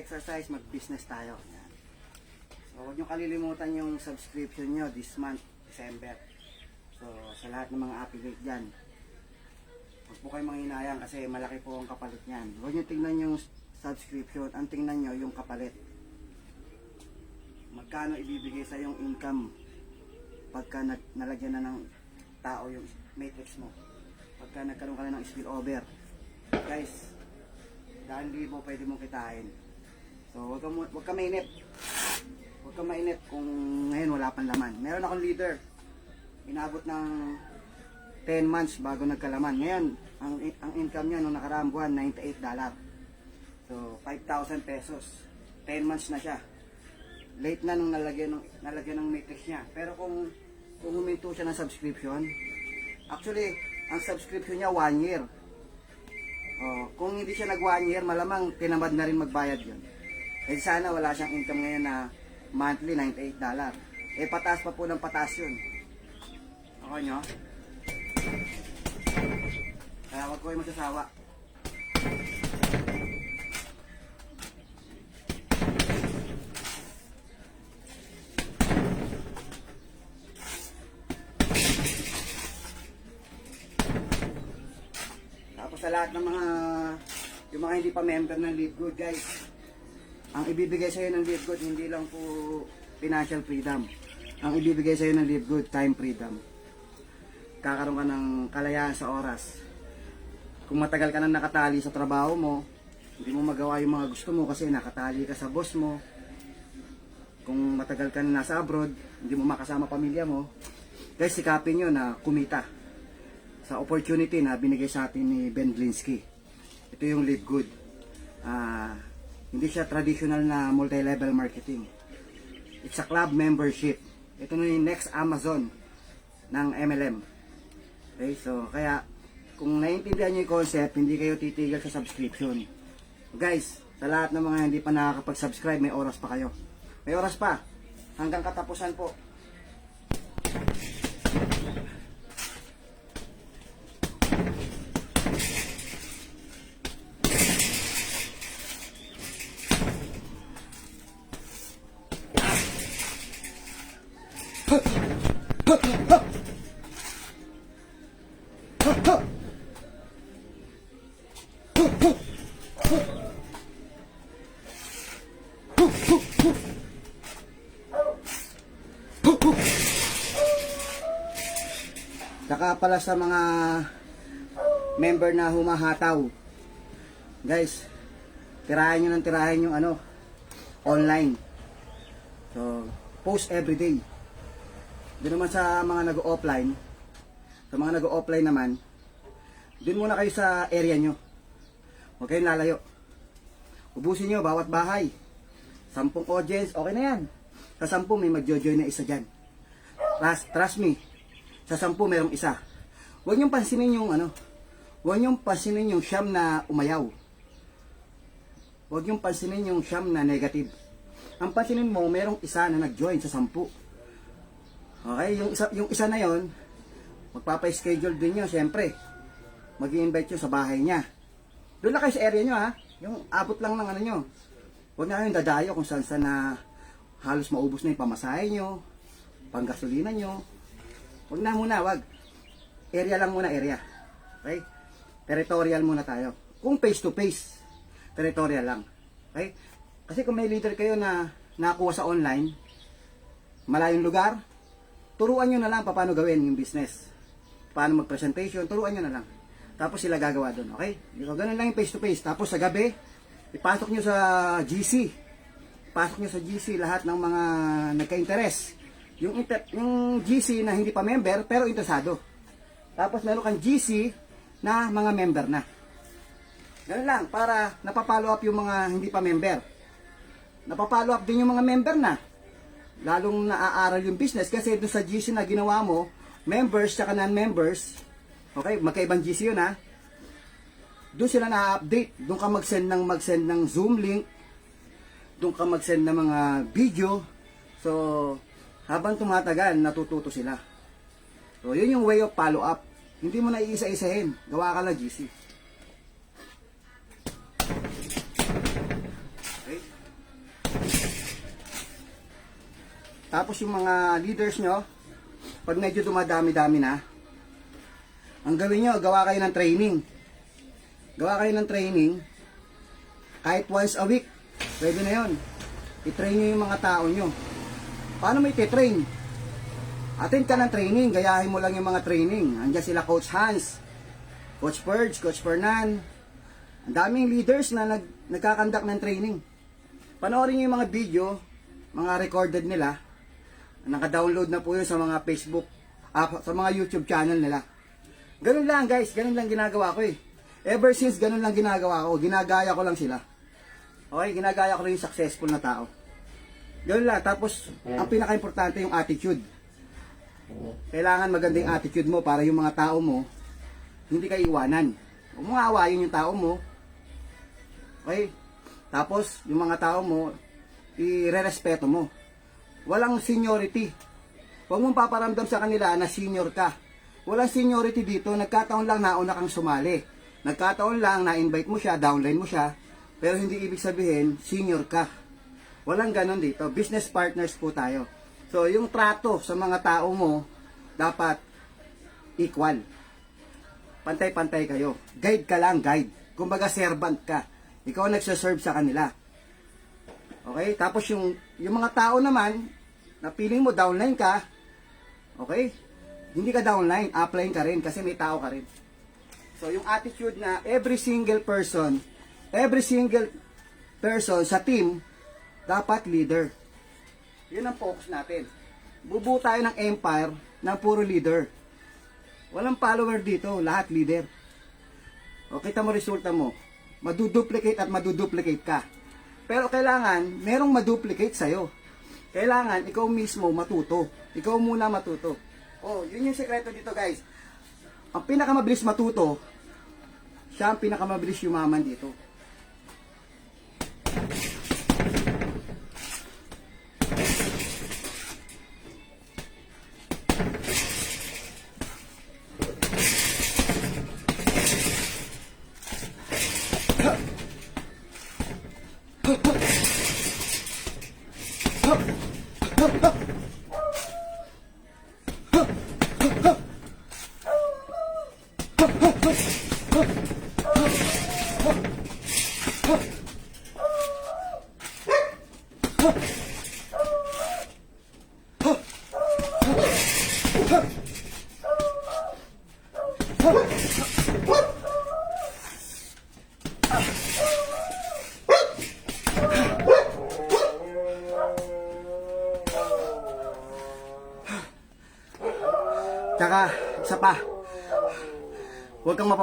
mag-exercise, mag-business tayo. Yan. So, huwag nyo kalilimutan yung subscription nyo this month, December. So, sa lahat ng mga affiliate dyan, huwag po kayo manghinayang kasi malaki po ang kapalit niyan. Huwag nyo tingnan yung subscription, ang tingnan nyo yung kapalit. Magkano ibibigay sa yung income pagka nag, nalagyan na ng tao yung matrix mo. Pagka nagkaroon ka na ng spillover. Guys, dahil libo pwede mong kitain. So, huwag ka, huwag ka mainip. Huwag ka mainip kung ngayon wala pang laman. Meron akong leader. Inabot ng 10 months bago nagkalaman. Ngayon, ang, ang income niya nung nakaraang buwan, 98 dollar. So, 5,000 pesos. 10 months na siya. Late na nung nalagyan ng, nalagyan ng matrix niya. Pero kung, kung huminto siya ng subscription, actually, ang subscription niya 1 year. Oh, kung hindi siya nag 1 year, malamang tinamad na rin magbayad yun. Eh sana wala siyang income ngayon na monthly 98 dollar. Eh pataas pa po ng pataas yun. Okay nyo? Kaya wag ko kayo magsasawa. Tapos sa lahat ng mga yung mga hindi pa member ng Live Good guys, ang ibibigay sa iyo ng Live Good hindi lang po financial freedom. Ang ibibigay sa iyo ng Live Good time freedom. Kakaroon ka ng kalayaan sa oras. Kung matagal ka nang nakatali sa trabaho mo, hindi mo magawa yung mga gusto mo kasi nakatali ka sa boss mo. Kung matagal ka na nasa abroad, hindi mo makasama pamilya mo, guys, sikapin nyo na kumita sa opportunity na binigay sa atin ni Ben Glinsky. Ito yung Live Good. Ah, hindi siya traditional na multi-level marketing. It's a club membership. Ito na yung next Amazon ng MLM. Okay, so kaya kung naiintindihan niyo yung concept, hindi kayo titigil sa subscription. Guys, sa lahat ng mga hindi pa nakakapag-subscribe, may oras pa kayo. May oras pa. Hanggang katapusan po. Saka pala sa mga member na humahataw. Guys, tirahin nyo ng tirahin yung ano, online. So, post every day. Doon naman sa mga nag-offline, sa mga nag-offline naman, doon muna kayo sa area nyo. Huwag kayong lalayo. Ubusin nyo bawat bahay. Sampung audience, okay na yan. Sa sampung may mag-join na isa dyan. Trust, trust me, sa sampu merong isa. Huwag niyong pansinin yung ano, huwag niyong pansinin yung siyam na umayaw. Huwag niyong pansinin yung siyam na negative. Ang pansinin mo, merong isa na nag-join sa sampu. Okay, yung isa, yung isa na yon, magpapa-schedule din nyo, syempre. mag invite nyo sa bahay niya. Doon na kayo sa area nyo ha. Yung abot lang ng ano nyo. Huwag na kayong dadayo kung saan saan na halos maubos na yung pamasahe nyo, panggasolina nyo, Huwag na muna, wag. Area lang muna, area. Okay? Territorial muna tayo. Kung face to face, territorial lang. Okay? Kasi kung may leader kayo na nakuha sa online, malayong lugar, turuan nyo na lang paano gawin yung business. Paano mag-presentation, turuan nyo na lang. Tapos sila gagawa doon, okay? So, ganun lang yung face to face. Tapos sa gabi, ipasok nyo sa GC. Pasok nyo sa GC lahat ng mga nagka-interest yung, yung GC na hindi pa member pero interesado. Tapos meron kang GC na mga member na. Ganun lang, para napapollow up yung mga hindi pa member. Napapollow up din yung mga member na. Lalong naaaral yung business kasi doon sa GC na ginawa mo, members tsaka non-members, okay, magkaibang GC yun ha. Doon sila na-update. Doon ka mag-send ng mag-send ng Zoom link. Doon ka mag-send ng mga video. So, habang tumatagal, natututo sila. So, yun yung way of follow up. Hindi mo na iisa-isahin. Gawa ka lang GC. Okay. Tapos yung mga leaders nyo, pag medyo dumadami-dami na, ang gawin nyo, gawa kayo ng training. Gawa kayo ng training, kahit once a week, pwede na yon. I-train nyo yung mga tao nyo. Paano mo iti-train? Attend ka ng training, gayahin mo lang yung mga training. Andiyan sila Coach Hans, Coach Purge, Coach Fernan. Ang daming leaders na nag, nagkakandak ng training. Panoorin nyo yung mga video, mga recorded nila. Naka-download na po yun sa mga Facebook, ah, sa mga YouTube channel nila. Ganun lang guys, ganun lang ginagawa ko eh. Ever since ganun lang ginagawa ko, ginagaya ko lang sila. Okay, ginagaya ko lang yung successful na tao. Ganun lang, tapos ang pinaka-importante yung attitude. Kailangan maganda yung attitude mo para yung mga tao mo, hindi ka iwanan. Huwag mo aawayin yung tao mo. Okay? Tapos, yung mga tao mo, i-respeto mo. Walang seniority. Huwag mong paparamdam sa kanila na senior ka. Walang seniority dito. Nagkataon lang nauna kang sumali. Nagkataon lang na-invite mo siya, downline mo siya. Pero hindi ibig sabihin, senior ka. Walang ganon dito. Business partners po tayo. So, yung trato sa mga tao mo, dapat equal. Pantay-pantay kayo. Guide ka lang, guide. Kumbaga, servant ka. Ikaw nagsaserve sa kanila. Okay? Tapos yung, yung mga tao naman, na feeling mo downline ka, okay? Hindi ka downline, upline ka rin kasi may tao ka rin. So, yung attitude na every single person, every single person sa team, dapat leader. Yun ang focus natin. Bubuo tayo ng empire ng puro leader. Walang follower dito, lahat leader. O kita mo resulta mo, maduduplicate at maduduplicate ka. Pero kailangan, merong maduplicate sa'yo. Kailangan, ikaw mismo matuto. Ikaw muna matuto. Oh, yun yung sekreto dito guys. Ang pinakamabilis matuto, siya ang pinakamabilis yumaman dito.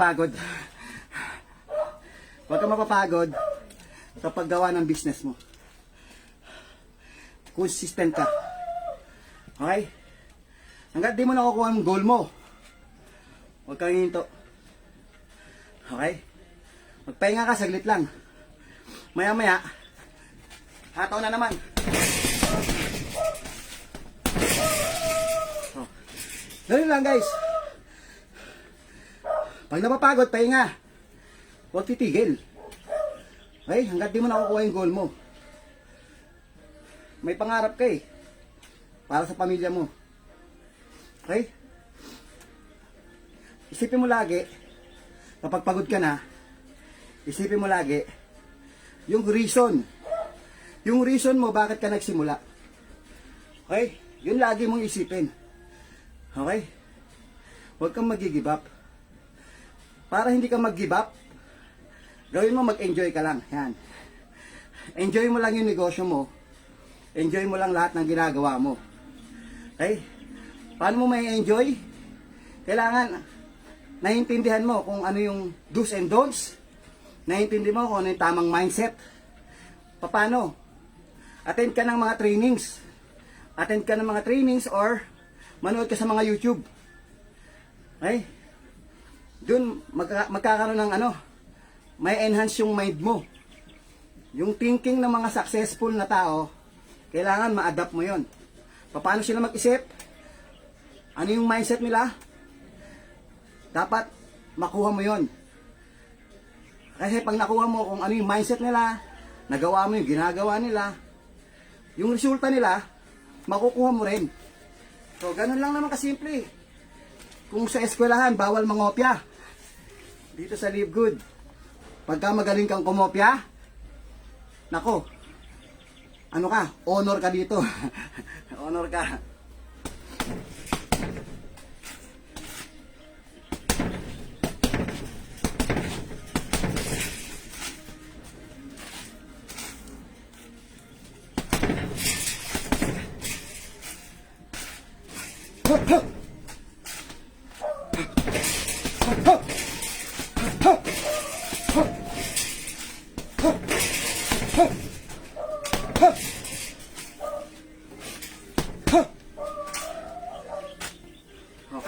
Mapapagod. Huwag kang mapapagod sa paggawa ng business mo. Consistent ka. Okay? Hanggat di mo nakukuha ang goal mo, huwag kang hinto. Okay? Magpahinga ka, saglit lang. Maya maya, hataw na naman. Oh. Ganun lang guys. Pag napapagod, pahinga. Huwag titigil. Okay? Hanggat di mo nakukuha yung goal mo. May pangarap ka eh. Para sa pamilya mo. Okay? Isipin mo lagi, kapag pagod ka na, isipin mo lagi, yung reason. Yung reason mo bakit ka nagsimula. Okay? Yun lagi mong isipin. Okay? Huwag kang mag-give up. Para hindi ka mag-give up, gawin mo mag-enjoy ka lang. Yan. Enjoy mo lang yung negosyo mo. Enjoy mo lang lahat ng ginagawa mo. Okay? Paano mo may enjoy? Kailangan naiintindihan mo kung ano yung do's and don'ts. Naiintindihan mo kung ano yung tamang mindset. Paano? Attend ka ng mga trainings. Attend ka ng mga trainings or manood ka sa mga YouTube. Okay? Doon magka- magkakaroon ng ano, may enhance yung mind mo. Yung thinking ng mga successful na tao, kailangan ma-adapt mo yon. Paano sila mag-isip? Ano yung mindset nila? Dapat makuha mo yon. Kasi pag nakuha mo kung ano yung mindset nila, nagawa mo yung ginagawa nila, yung resulta nila, makukuha mo rin. So, ganun lang naman kasimple. Kung sa eskwelahan, bawal mangopya. Dito sa Live Good, pagka magaling kang kumopya, nako, ano ka, honor ka dito. honor ka. Hup,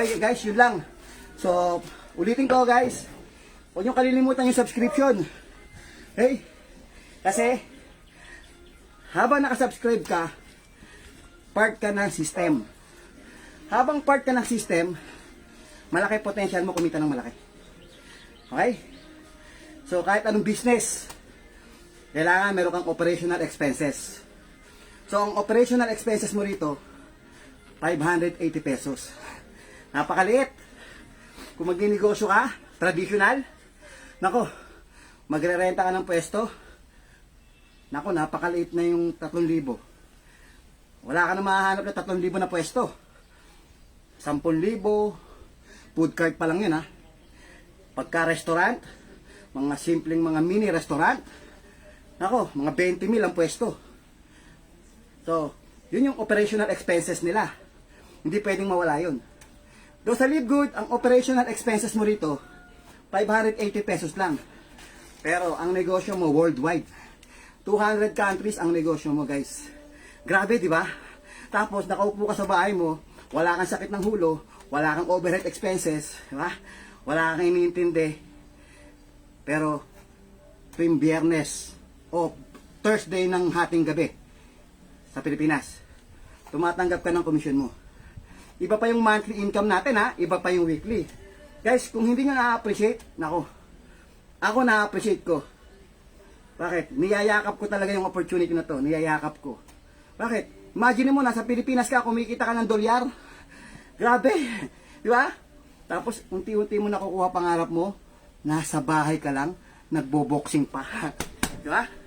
Okay guys, yun lang. So, ulitin ko guys. Huwag niyong kalilimutan yung subscription. Hey, kasi habang nakasubscribe ka, part ka ng system. Habang part ka ng system, malaki potential mo kumita ng malaki. Okay? So kahit anong business, kailangan meron kang operational expenses. So ang operational expenses mo rito, 580 pesos. Napakaliit. Kung magninegosyo ka, traditional, nako, magre-renta ka ng pwesto, nako, napakaliit na yung 3,000. Wala ka na mahahanap na 3,000 na pwesto. 10,000, food cart pa lang yun ha. Pagka restaurant, mga simpleng mga mini restaurant, nako, mga 20 mil ang pwesto. So, yun yung operational expenses nila. Hindi pwedeng mawala yun. Do sa Live Good, ang operational expenses mo rito, 580 pesos lang. Pero ang negosyo mo worldwide, 200 countries ang negosyo mo guys. Grabe, di ba? Tapos nakaupo ka sa bahay mo, wala kang sakit ng hulo, wala kang overhead expenses, di ba? Wala kang iniintindi. Pero tuwing biyernes o Thursday ng hating gabi sa Pilipinas, tumatanggap ka ng komisyon mo. Iba pa yung monthly income natin ha, iba pa yung weekly. Guys, kung hindi nyo na-appreciate, nako, ako na-appreciate ko. Bakit? Niyayakap ko talaga yung opportunity na to. Niyayakap ko. Bakit? Imagine mo, nasa Pilipinas ka, kumikita ka ng dolyar. Grabe. Di ba? Tapos, unti-unti mo nakukuha pangarap mo, nasa bahay ka lang, nagbo-boxing pa. Di ba?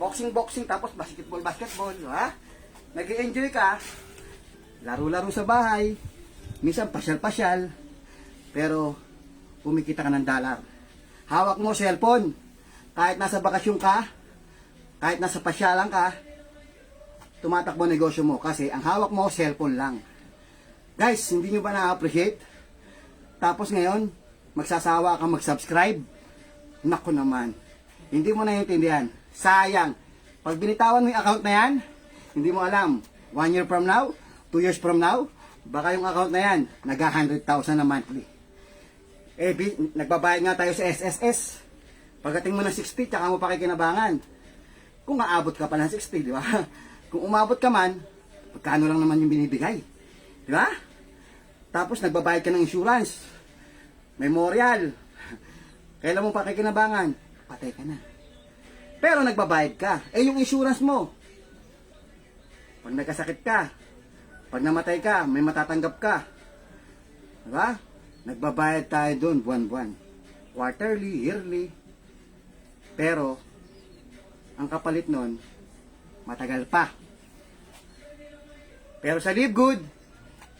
Boxing-boxing, tapos basketball-basketball. Di ba? nag enjoy ka, laro-laro sa bahay, minsan pasyal-pasyal, pero kumikita ka ng dollar. Hawak mo cellphone, kahit nasa bakasyon ka, kahit nasa pasyalan ka, tumatakbo negosyo mo kasi ang hawak mo cellphone lang. Guys, hindi nyo ba na-appreciate? Tapos ngayon, magsasawa ka mag-subscribe? Nako naman, hindi mo naiintindihan. Sayang. Pag binitawan mo yung account na yan, hindi mo alam, one year from now, two years from now, baka yung account na yan, nag 100,000 na monthly. Eh, bi- nagbabayad nga tayo sa SSS. Pagdating mo ng 60, tsaka mo pakikinabangan. Kung aabot ka pa ng 60, di ba? Kung umabot ka man, pagkano lang naman yung binibigay. Di ba? Tapos nagbabayad ka ng insurance. Memorial. Kailan mo pakikinabangan? Patay ka na. Pero nagbabayad ka. Eh yung insurance mo, pag nagkasakit ka, pag namatay ka, may matatanggap ka. Diba? Nagbabayad tayo doon buwan-buwan. Quarterly, yearly. Pero, ang kapalit nun, matagal pa. Pero sa Live Good,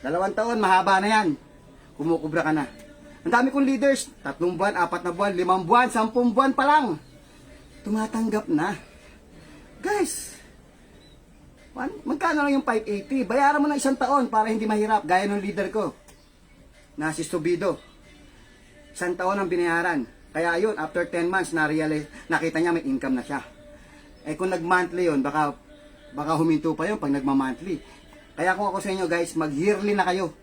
dalawang taon, mahaba na yan. Kumukubra ka na. Ang dami kong leaders, tatlong buwan, apat na buwan, limang buwan, sampung buwan pa lang. Tumatanggap na. Guys, magkano lang yung 580? Bayaran mo na isang taon para hindi mahirap, gaya ng leader ko, na si Stubido. Isang taon ang binayaran. Kaya yun, after 10 months, na-realize, nakita niya may income na siya. Eh kung nag-monthly yun, baka, baka huminto pa yun pag nagma-monthly. Kaya kung ako sa inyo guys, mag-yearly na kayo.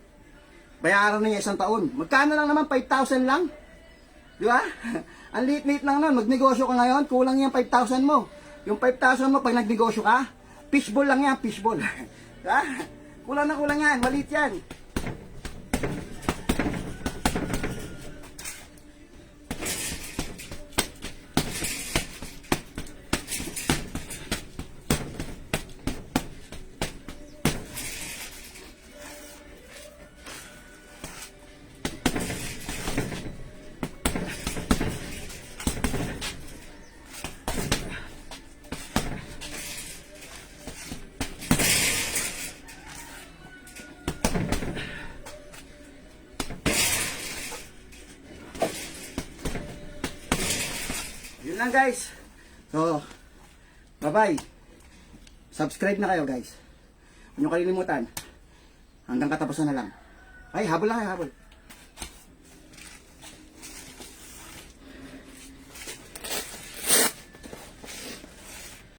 Bayaran na niya isang taon. Magkano lang naman? 5,000 lang? Di ba? ang liit-liit lang nun. Magnegosyo ka ngayon, kulang yung 5,000 mo. Yung 5,000 mo, pag nagnegosyo ka, fishball lang yan, fishball. ha? Kulang na kulang yan, maliit yan. Lang guys. So, bye-bye. Subscribe na kayo guys. Huwag nyo kalilimutan. Hanggang katapusan na lang. Ay, habol lang kayo, habol.